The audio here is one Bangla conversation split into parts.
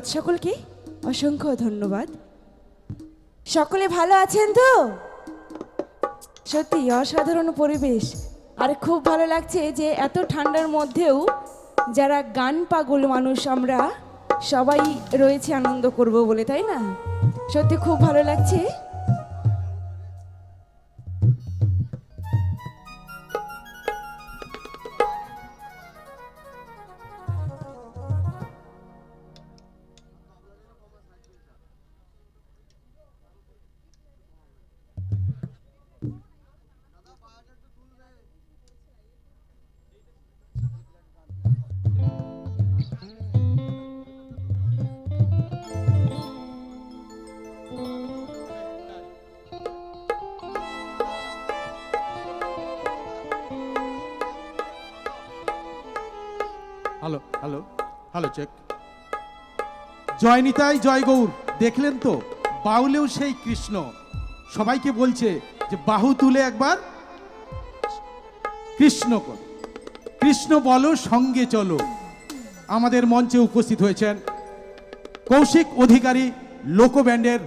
ধন্যবাদ সকলকে, অসংখ্য ধন্যবাদ। সকলে ভালো আছেন তো? সত্যি, অসাধারণ পরিবেশ। আর খুব ভালো লাগছে যে এত ঠান্ডার মধ্যেও যারা গান পাগল মানুষ আমরা, সবাই রয়েছে আনন্দ করব বলে, তাই না? সত্যি খুব ভালো লাগছে। হ্যালো হ্যালো হ্যালো চেক জয় নিতাই জয় গৌর দেখলেন তো? বাউলেও সেই কৃষ্ণ। সবাইকে বলছে যে বাহু তুলে একবার কৃষ্ণ কর। কৃষ্ণ বলো, সঙ্গে চলো। আমাদের মঞ্চে উপস্থিত হয়েছেন কৌশিক অধিকারী লোক ব্যান্ডের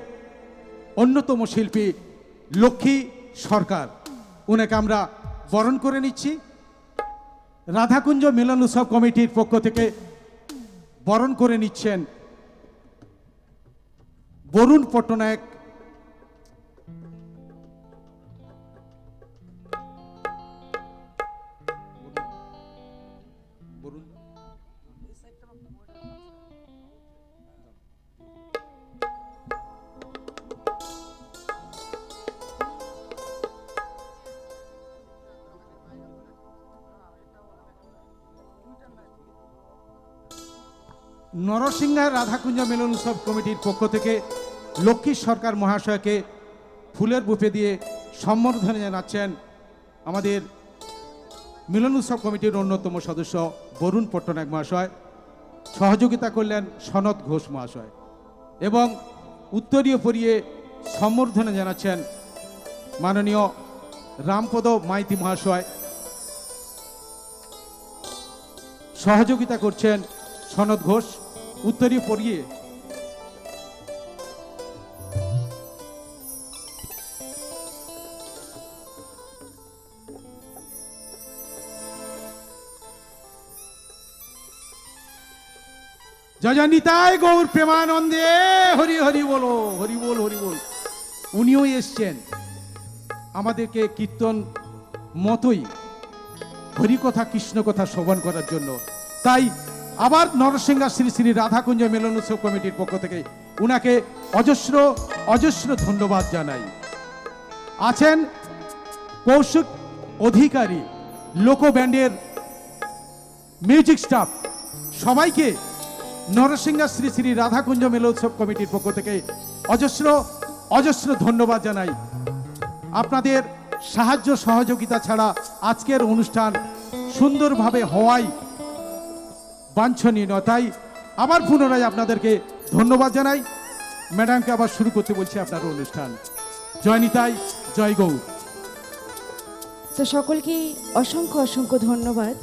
অন্যতম শিল্পী লক্ষ্মী সরকার। ওনাকে আমরা বরণ করে নিচ্ছি। রাধাকুঞ্জ মিলন উৎসব কমিটির পক্ষ থেকে বরণ করে নিচ্ছেন বরুণ পট্টনায়ক নরসিংহার রাধাকুঞ্জ মিলন উৎসব কমিটির পক্ষ থেকে লক্ষ্মী সরকার মহাশয়কে ফুলের বুফে দিয়ে সম্বর্ধনা জানাচ্ছেন আমাদের মিলন উৎসব কমিটির অন্যতম সদস্য বরুণ পট্টনায়ক মহাশয়, সহযোগিতা করলেন সনদ ঘোষ মহাশয় এবং উত্তরীয় পরিয়ে সম্বর্ধনা জানাচ্ছেন মাননীয় রামপদ মাইতি মহাশয়। সহযোগিতা করছেন সনদ ঘোষ। উত্তরীয় পড়িয়ে। নিতাই গৌর প্রেমানন্দে, হরি হরি বলো, হরি বল হরি বল। উনিও এসছেন। আমাদেরকে কীর্তন মতোই হরিকথা কৃষ্ণ কথা শ্রবণ করার জন্য। তাই আবার নরসিংহা শ্রী শ্রী রাধাকুঞ্জ মেলন উৎসব কমিটির পক্ষ থেকে উনাকে অজস্র অজস্র ধন্যবাদ জানাই। আছেন কৌশিক অধিকারী লোক ব্যান্ডের মিউজিক স্টাফ। সবাইকে নরসিংহা শ্রী শ্রী রাধাকুঞ্জ মেলোৎসব কমিটির পক্ষ থেকে অজস্র অজস্র ধন্যবাদ জানাই। আপনাদের সাহায্য সহযোগিতা ছাড়া আজকের অনুষ্ঠান সুন্দরভাবে হওয়াই বাঞ্ছনীয় নয়। তাই আবার পুনরায় আপনাদেরকে ধন্যবাদ জানাই। ম্যাডামকে আবার শুরু করতে বলছি আপনার অনুষ্ঠান। জয় নিতাই, জয় গৌর। তো সকলকেই অসংখ্য অসংখ্য ধন্যবাদ।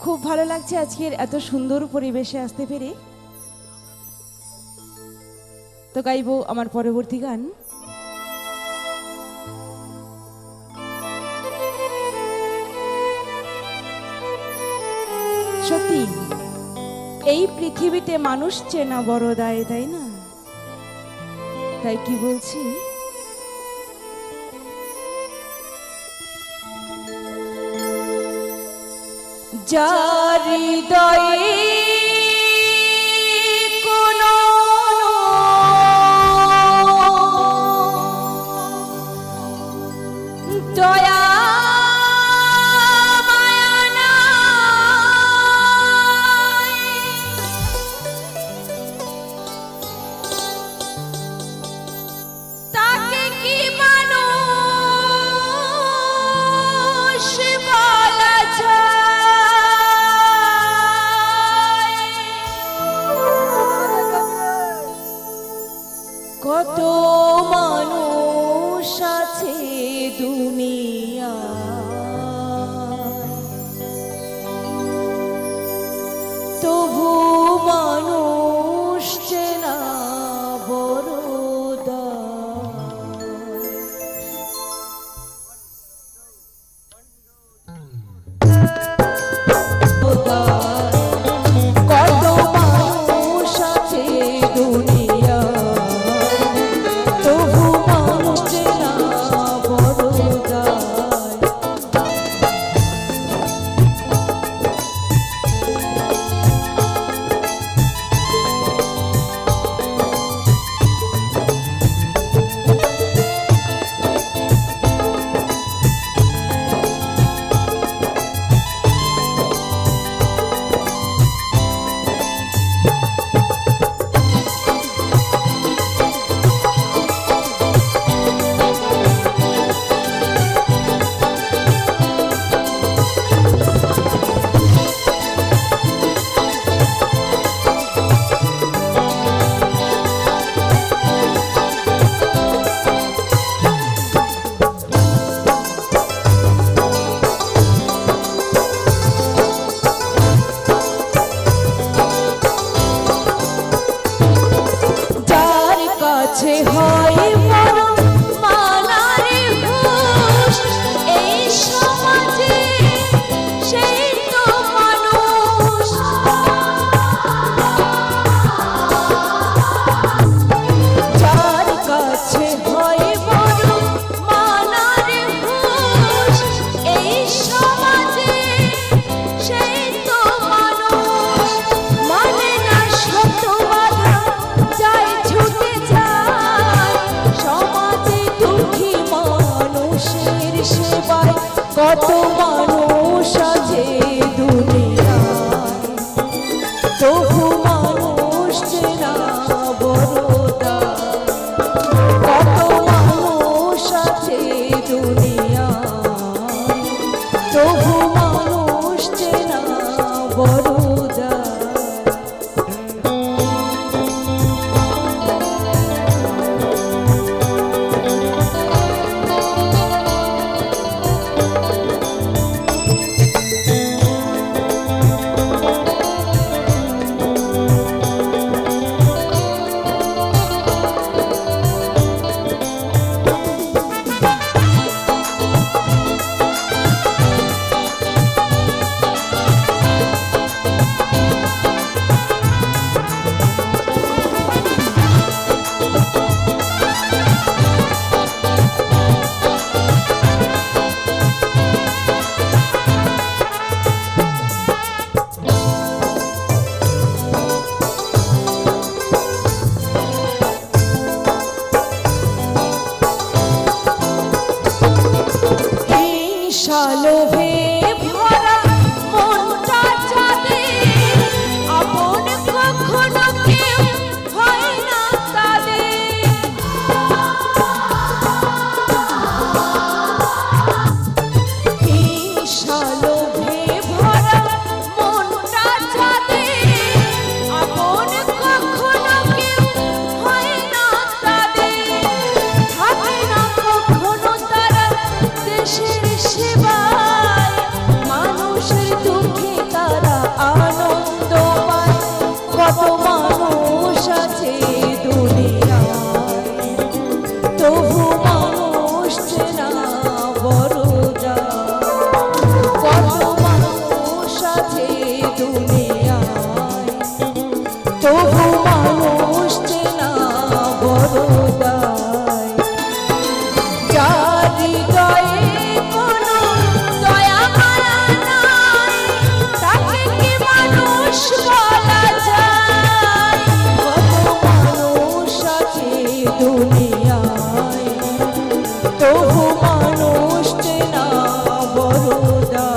খুব ভালো লাগছে আজকের এত সুন্দর পরিবেশে আসতে পেরে। তো গাইবো আমার পরবর্তী গান। সত্যি এই পৃথিবীতে মানুষ চেনা বড় দায় তাই না? তাই কি বলছি? যারি দয়ে todo. কত মানুষ ঈর্ষা লোভে Buddha.